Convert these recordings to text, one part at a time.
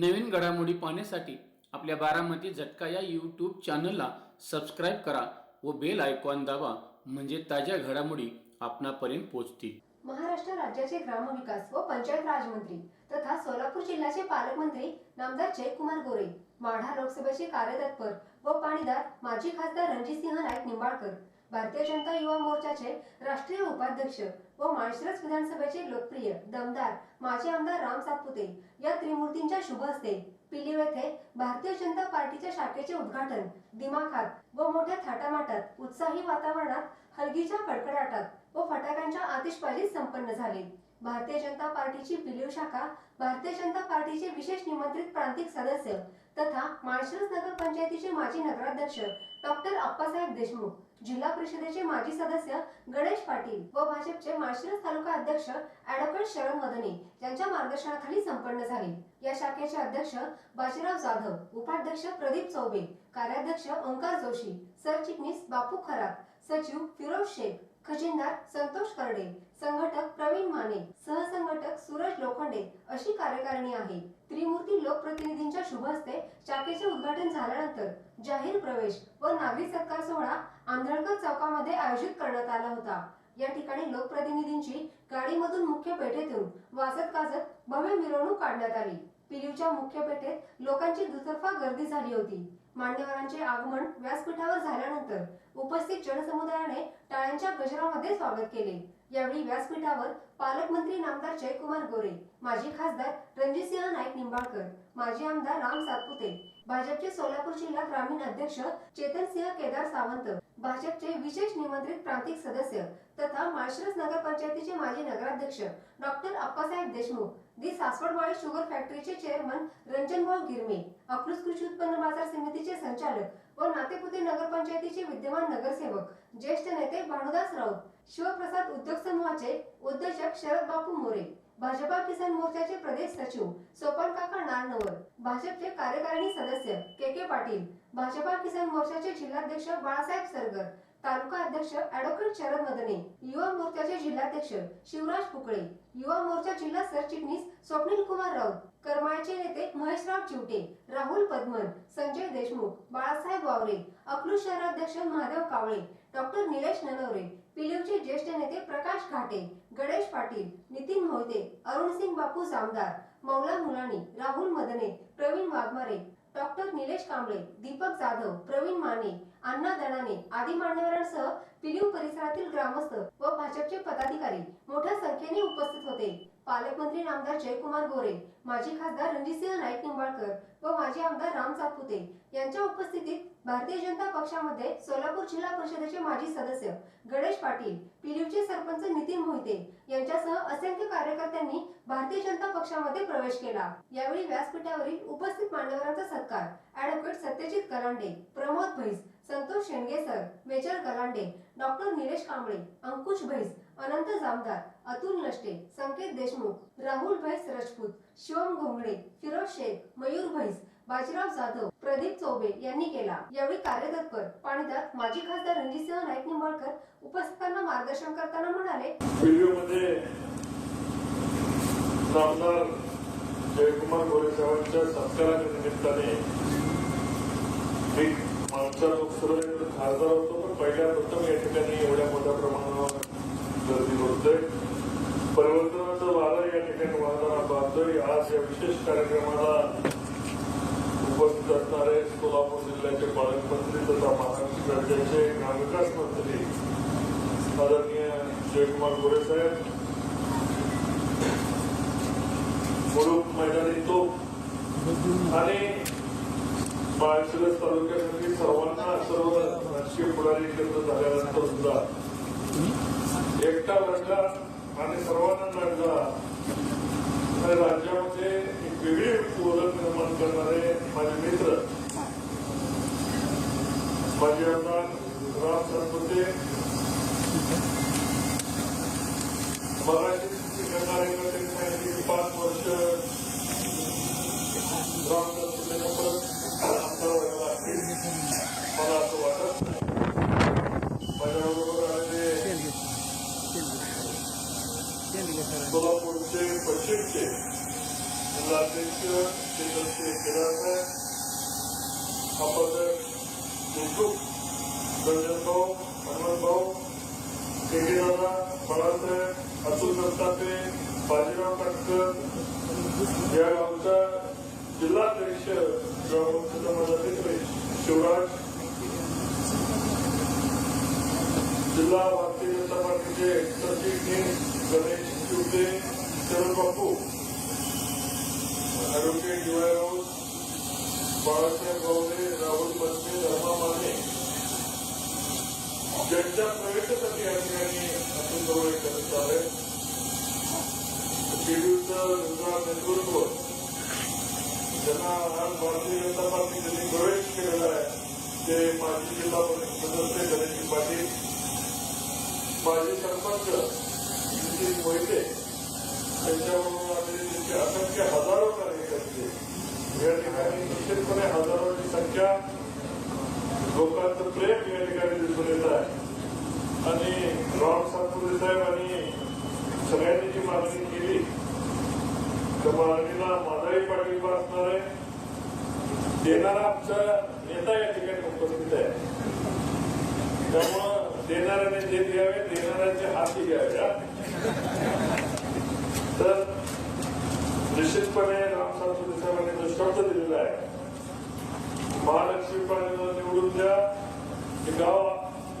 नवीन घडामोडी पाहण्यासाठी आपल्या बारामती झटका या यूट्यूब चॅनलला सबस्क्राईब करा व बेल आयकॉन दाबा म्हणजे ताज्या घडामोडी आपणापर्यंत पोहोचतील. महाराष्ट्र राज्याचे ग्रामविकास व पंचायत राजमंत्री तथा सोलापूर जिल्ह्याचे पालकमंत्री नामदार जयकुमार गोरे माढा लोकसभेचे कार्यतत्पर व पाणीदार माजी खासदार रणजितसिंह नाईक निंबाळकर भारतीय जनता युवा मोर्चाचे राष्ट्रीय उपाध्यक्ष व माळशिरस विधानसभेचे लोकप्रिय दमदार माजी आमदार राम सातपुते या त्रिमूर्तींच्या शुभ हस्ते पिलीव येथे भारतीय जनता पार्टीच्या शाखेचे उद्घाटन दिमाखात व मोठ्या थाटामाटात उत्साही वातावरणात हलगीच्या कडकडाटात व फटाक्यांच्या आतिषबाजीत संपन्न झाले. भारतीय जनता पार्टीची पिलीव शाखा भारतीय जनता पार्टीचे विशेष निमंत्रित प्रांतिक सदस्य तथा माळशिरस नगर पंचायतीचे माजी नगराध्यक्ष डॉक्टर अप्पासाहेब देशमुख जिल्हा परिषदेचे माजी सदस्य गणेश पाटील व भाजपचे माळशिरस तालुका अध्यक्ष ऍडव्होकेट शरण मदने यांच्या मार्गदर्शनाखाली संपन्न झाले. या शाखेचे अध्यक्ष बाजीराव जाधव उपाध्यक्ष प्रदीप चौबे कार्याध्यक्ष ओंकार जोशी सरचिटणीस बापू खरात सचिव फिरोज शेख खजिनदार संतोष करडे संघटक प्रवीण माने सहसंघटक सूरज लोखंडे अशी कार्यकारिणी आहे. त्रिमूर्ती लोकप्रतिनिधींच्या शुभ हस्ते शाखेचे उद्घाटन झाल्यानंतर जाहीर प्रवेश व नागरी सत्कार सोहळा आंधळकर चौकामध्ये आयोजित करण्यात आला होता. या ठिकाणी लोकप्रतिनिधींची गाडीमधून मुख्य पेठेतून वाजत गाजत भव्य मिरवणूक काढण्यात आली. पिलीवच्या मुख्य पेठेत लोकांची दुतर्फा गर्दी झाली होती. मान्यवरांचे आगमन व्यासपीठावर झाल्यानंतर उपस्थित जनसमुदायाने टाळ्यांच्या गजरामध्ये स्वागत केले. यावेळी व्यासपीठावर पालकमंत्री नामदार जयकुमार गोरे माजी खासदार रणजितसिंह नाईक निंबाळकर माजी आमदार राम सातपुते भाजपचे सोलापूर जिल्हा ग्रामीण अध्यक्ष चेतनसिंह केदार सावंत भाजपचे विशेष निमंत्रित प्रांतिक सदस्य तथा माळशिरस नगर पंचायतीचे माजी नगराध्यक्ष doctor Appasaheb Deshmukh the Saswadwadi sugar फॅक्टरीचे chairman Ranjanbhau Girme Akluj कृषी उत्पन्न बाजार समितीचे संचालक व नातेपुते नगरपंचायतीचे विद्यमान नगरसेवक ज्येष्ठ नेते भानुदास राऊत शिवप्रसाद उद्योग समूहाचे उद्योजक शरद बापू मोरे भाजपा किसान मोर्चाचे प्रदेश सचिव सोपान काका नारनवर भाजपचे कार्यकारिणी सदस्य के के पाटील भाजपा किसान मोर्चाचे जिल्हाध्यक्ष बाळासाहेब सरगर तालुका अध्यक्ष ऍडव्होकेट शरद मदने युवा मोर्चाचे जिल्हाध्यक्ष शिवराज फुकळे युवा मोर्चा जिल्हा सरचिटणीस स्वप्नील कुमार राऊत करमाळ्याचे नेते महेशराव चिवटे राहुल पद्मन संजय देशमुख बाळासाहेब वावरे अकलूज शहराध्यक्ष महादेव कावळे डॉक्टर निलेश ननवरे पिलिवचे ज्येष्ठ नेते प्रकाश घाटे गणेश पाटील नितीन मोहिते अरुणसिंग बापू जामदार मौला मुलानी राहुल मदने प्रवीण वाघमारे डॉक्टर निलेश कांबळे दीपक जाधव प्रवीण माने अण्णा दणाने आदी मान्यवरांसह पिलीव परिसरातील ग्रामस्थ व भाजपचे पदाधिकारी मोठ्या संख्येने उपस्थित होते. पालकमंत्री नामदार जयकुमार गोरे माजी खासदार रणजितसिंह नाईक निंबाळकर व माजी आमदार राम सातपुते यांच्या उपस्थितीत भारतीय जनता पक्षामध्ये सोलापूर जिल्हा परिषदेचे माजी सदस्य गणेश पाटील पिलीवचे सरपंच नितीन मोहिते यांच्यासह असंख्य कार्यकर्त्यांनी भारतीय जनता पक्षामध्ये प्रवेश केला. यावेळी व्यासपीठावरील उपस्थित मान्यवरांचा सत्कार advocate Satyajit Kalande Pramod Bhais Santosh Shendge sir major Galande doctor Nilesh Kamble Ankush Bhais Anant Jamdar Atul नष्टे संकेत देशमुख राहुल भैस राजपूत शिवम घोंगडे फिरोज शेख मयूर भैस बाजीराव जाधव प्रदीप चौबे यांनी केला. यावेळी कार्यतत्पर पाणीदार माजी खासदार रणजितसिंह नाईक निंबाळकर उपस्थितांना मार्गदर्शन करताना म्हणाले व्हिडिओमध्ये आमदार जयकुमार गोरे साहेबांच्या सत्काराच्या निमित्ताने एक मागच्या लोकसभेत खासदार होतो पण पहिल्या प्रथम या ठिकाणी एवढ्या मोठ्या प्रमाणावर गर्दी होतोय. परिवर्तनाचं वादळ या ठिकाणी वाहताना पाहतोय आज या विशेष कार्यक्रमाला उपस्थित असणारे सोलापूर जिल्ह्याचे पालकमंत्री तथा महाराष्ट्र राज्याचे ग्रामविकास मंत्री आदरणीय जयकुमार गोरे साहेब. मुलुक मैदानी तो आणि बाळशिरस तालुक्यात राजकीय पुढारीकरण झाल्यानंतर सुद्धा एकटा लढला आणि सर्वांना लढला तर राज्यामध्ये एक वेगळी ओळख निर्माण करणारे माझे मित्र माझे आमदार राम सरपते मराठी कार्यकर्ते सांगितले पाच वर्ष राम सरपतेला परत आमदार व्हायला मला असं वाटत नाही. सोलापूरचे पश्चिमचे जिल्हाध्यक्ष श्री दत्ते केदारसाहेब आपण देशमुख बाळासाहेब अतुल दत्तात्रे बाजीराव काटकर या गावचा जिल्हाध्यक्ष ग्रामपंचायत शिवराज जिल्हा भारतीय जनता पार्टीचे सरचिटणीस Ganesh Shivte Sharad Bapu. Advocate D Y Raut Balasaheb Gawade Rahul Basave Dharma Mane. ज्यांच्या प्रवेशासाठी या ठिकाणी आपण जवळ करत आहे शिर्डीचं गुजरात नेतृत्व. ज्यांना भारतीय जनता पार्टी पार्टीमध्ये प्रवेश केलेला आहे ते माजी जिल्हा परिषद सदस्य गणेश पाटील. माजी सरपंच नितीन मोहिते त्यांच्याबरोबर आलेले त्यांचे असंख्य हजारो कार्यकर्ते या ठिकाणी निश्चितपणे हजारोची संख्या लोकांचं प्रेम या ठिकाणी दिसून येत आहे. आणि राम सातपुरे साहेब आणि सगळ्यांनी जी मागणी केली तर मागणीला माझाही पाठिंबा असणार आहे. देणारा आमचा नेता या ठिकाणी उपस्थित आहे. त्यामुळं देणाऱ्याने जे द्यावे देणाऱ्यांचे हाती घ्यावे तर निश्चितपणे रामसाहेब सातपुते साहेबांनी जो शब्द दिलेला आहे महालक्ष्मी पाण्याला निवडून द्या हे गाव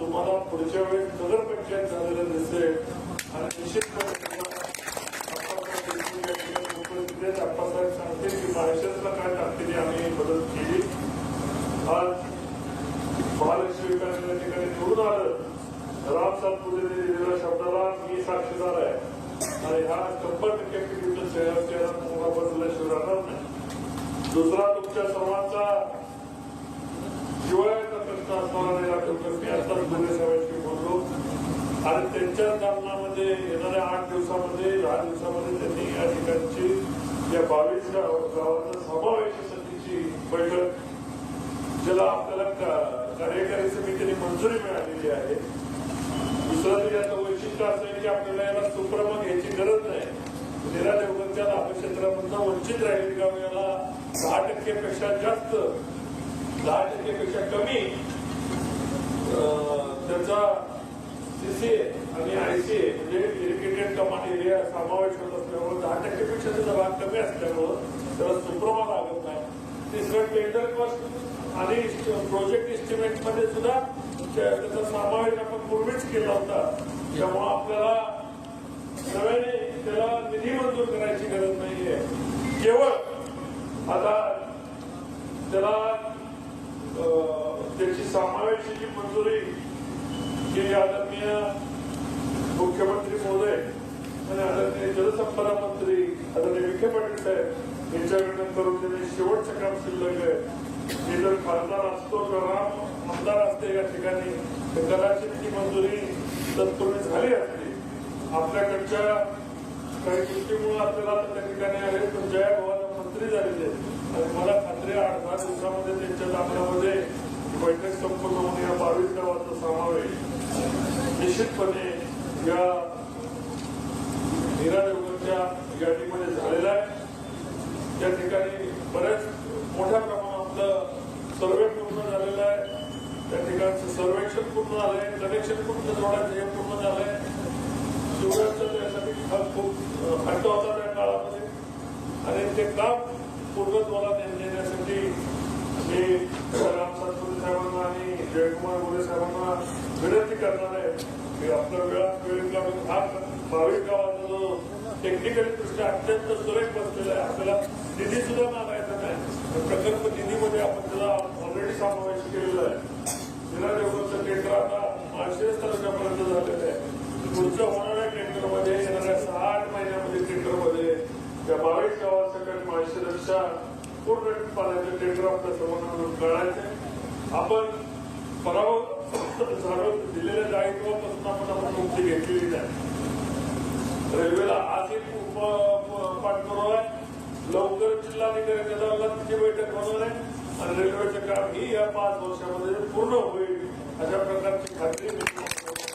तुम्हाला पुढच्या वेळेस नगर पंचायत झालेलं दिसेल आणि निश्चितपणे तुम्हाला आप्पासाहेब देशमुख या ठिकाणी उपस्थित आहेत. आप्पासाहेब सांगतील की महाराष्ट्रातल्या काय ताकदीने आम्ही मदत केली आज महालक्ष्मी पाण्याला या ठिकाणी निवडून आलं राम सातपुतेने दिलेल्या शब्दाला मी साक्षीदार आहे आणि हा शंभर टक्के पिढीचं चेहरा चेहरा तुम्हाला बदलल्याशिवाय राहणार नाही दुसरा तुमच्या सर्वांचा हिवाळ्याचा प्रश्न असणारा निराकरण मी आताच बोलले साहेबांशी बोललो. आणि त्यांच्या दालनामध्ये येणाऱ्या आठ दिवसामध्ये दहा दिवसामध्ये त्यांनी या ठिकाणची या बावीस गावाचा समावेशासाठीची बैठक ज्याला आपल्याला कार्यकारी समितीने मंजुरी मिळालेली आहे. दुसरं या याचं वैशिष्ट्य असं आहे की आपल्याला याला सुप्रम घ्यायची गरज नाही. निरा देवगडच्या लाभक्षेत्रामधनं वंचित राहील गाव याला दहा टक्केपेक्षा जास्त दहा टक्केपेक्षा कमी त्याचा सीसीए आणि आयसीए म्हणजे इरिगेटेड कमांड एरिया समावेश होत असल्यामुळे दहा टक्केपेक्षा त्याचा भाग कमी असल्यामुळं त्याला सुप्रमा लागत नाही. तिसरं टेंडर कॉस्ट आणि प्रोजेक्ट इस्टिमेटमध्ये सुद्धा त्याचा समावेश आपण पूर्वीच केला होता. तेव्हा आपल्याला नव्याने त्याला निधी मंजूर करायची गरज नाहीये. केवळ आता त्याला अं, त्याची समावेशाची मंजुरी केली आदरणीय मुख्यमंत्री महोदय आणि आदरणीय जलसंपदा मंत्री आदरणीय विखे पाटील साहेब यांच्याकडनं करून त्याने शेवटचं काम शिल्लक आहे. मी जर खासदार असतो किंवा आमदार असते या ठिकाणी तर कदाचित ती मंजुरी तत्पूर्वी झाली असते. आपल्याकडच्या काही गोष्टीमुळे आपल्याला त्या ठिकाणी आले पण जया भावाला मंत्री झालेले आणि मला खात्री आठ दहा दिवसामध्ये त्यांच्या दाखल्यामध्ये बैठक संपन्न होऊन या बावीस गावाचा समावेश निश्चितपणे या मीरा देवगडच्या यादीमध्ये झालेला आहे त्या ठिकाणी बऱ्याच मोठ्या प्रमाणातलं सर्वे पूर्ण झालेलं आहे त्या ठिकाणचं सर्वेक्षण पूर्ण झालंय कनेक्शन पूर्ण जोडायचं हे पूर्ण झालंय. शिवराजचं त्यासाठी खूप खंड होता त्या काळामध्ये. आणि ते काम पूर्णत्वाला ने- नेण्यासाठी मी राम सातपुते साहेबांना आणि जयकुमार गोरे साहेबांना विनंती करणार आहे की आपल्या वेळात वेळेत लावून हा भाविक गावाचा जो टेक्निकली दृष्ट्या अत्यंत सुरेख बसलेला आहे. आपल्याला निधी सुद्धा मागायचा नाही. प्रकल्प निधीमध्ये आपण त्याला ऑलरेडी समावेश केलेला आहे जिल्हा देवगडचं टेंडर आता माळशिरस तालुक्यापर्यंत झालेलं आहे पुढच्या होणाऱ्या टेंडरमध्ये येणाऱ्या सहा आठ महिन्यामध्ये टेंडरमध्ये त्या बावीस गावासकट माळशिरसच्या पूर्ण पाण्याचे टेंडर आपल्यासमोर कळायचे आपण पराभव झालो दिलेल्या दायित्वापासून आपण आपण मुक्ती घेतलेली नाही. रेल्वेला आज एक उप पाठपुरावा आहे. लवकर जिल्हाधिकारी अदालताची बैठक होणार आहे. आणि रेल्वेचं काम ही या पाच वर्षामध्ये पूर्ण होईल अशा प्रकारची खात्री मी तुम्हाला देतो.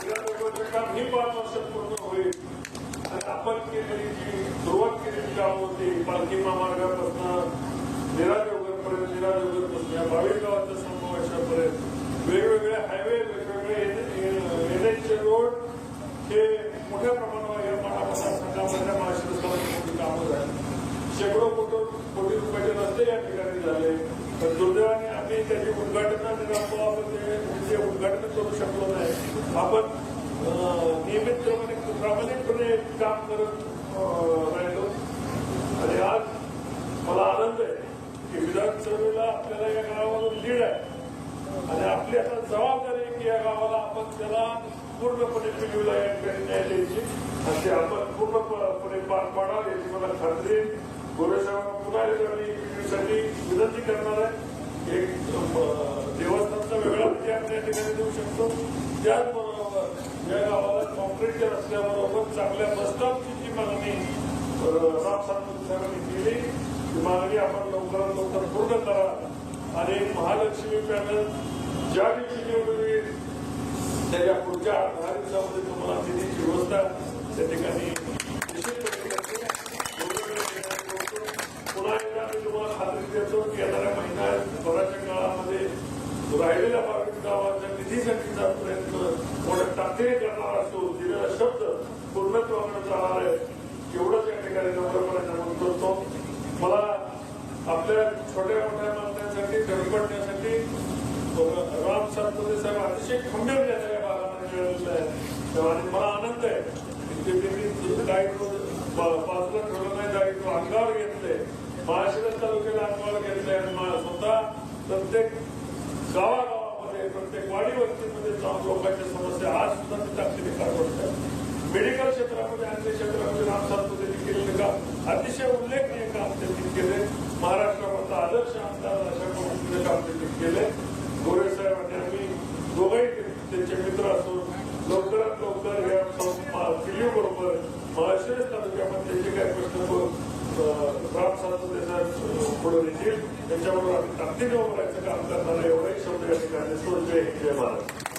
जिल्हा रेल्वेचं काम ही पाच वर्षात पूर्ण होईल. आणि आपण केलेली जी सुरुवात केलेली कामं होती पालखी महामार्गापासून निराजोगरपर्यंत निराजोगरपासून या बावीस गावाच्या समावेशापर्यंत वेगवेगळे हायवे वेगवेगळे एन एचचे रोड हे मोठ्या प्रमाणावर या महा मतदारसंघामधल्या महाशिवसेनेची कामं झाली. शेकडो कोटी कोटी रुपयाचे रस्ते या ठिकाणी झाले. तर दुर्दैवाने आम्ही त्याची उद्घाटन आणि रामभावामध्ये ते उद्घाटन करू शकलो नाही. आपण नियमितपणे प्रामाणिकपणे काम करत अं, राहिलो. आणि आज मला आनंद आहे की विधानसभेला आपल्याला या गावावर लीड आहे. आणि आपली आता जबाबदारी आहे की या गावाला आपण त्याला पूर्णपणे पिढीला या ठिकाणी न्याय द्यायची. आणि ते आपण पूर्णपणे पार पाडाल याची मला खात्री गोरेसाहेबांना पुन्हा एकदा मी पिढीसाठी विनंती करणार आहे. एक देवस्थानचा वेगळा विचार आपण या ठिकाणी देऊ शकतो. त्या या गावाला कॉन्क्रीटच्या रस्त्याबरोबर चांगल्या बसस्टॉपची जी मागणी. अं, राम साहेबांनी केली. ती मागणी आपण लवकरात लवकर पूर्ण करा आणि महालक्ष्मी पॅनल ज्या दिवशी निवडून येईल त्याच्या पुढच्या आठ दहा दिवसामध्ये तुम्हाला तिथे व्यवस्था त्या ठिकाणी निश्चितपणे करते. वेगवेगळ्या ठिकाणी करतो. पुन्हा एकदा मी तुम्हाला खात्री देतो की येणाऱ्या महिन्यात भराच्या काळामध्ये राहिलेल्या बावीस गावाच्या निधीसाठीचा प्रयत्न मोठ्या ताकदीने करणार असतो दिलेला शब्द पूर्णत्वाकडे जाणार आहे एवढंच या ठिकाणी नम्रपणे नमूद करतो मला आपल्या छोट्या मोठ्या मागण्यांसाठी धडपडण्यासाठी राम सातपुते साहेब अतिशय खंबीर या भागामध्ये मिळालेलं आहे आणि मला आनंद आहे. की दायित्व बाजूला ठेवलं नाही दायित्व अंगावर घेतलंय. महाशिरस तालुक्याला अंगावर घेतलंय आणि मा- स्वतः प्रत्येक गावागावामध्ये प्रत्येक वाडी वस्तीमध्ये जाऊन लोकांच्या समस्या आज सुद्धा ते ताकदीने काढवत मेडिकल क्षेत्रामध्ये अन्य क्षेत्रामध्ये राम सातपुतेंनी केलेलं काम अतिशय उल्लेखनीय काम त्यांनी केले महाराष्ट्रामधला आदर्श आमदार अशा पद्धतीने काम त्यांनी केले गोरे साहेब आणि आम्ही दोघंही त्यांचे मित्र असून लवकरात लवकर या किल्ली बरोबर महाशिरस तालुक्यामध्ये जे काही प्रश्न अं, राम सातपुते साहेब पुढे येतील त्यांच्याबरोबर आम्ही ताकदीने उभं राहायचं काम करणार आहे एवढाही शब्द या ठिकाणी सोडतोय जय महाराज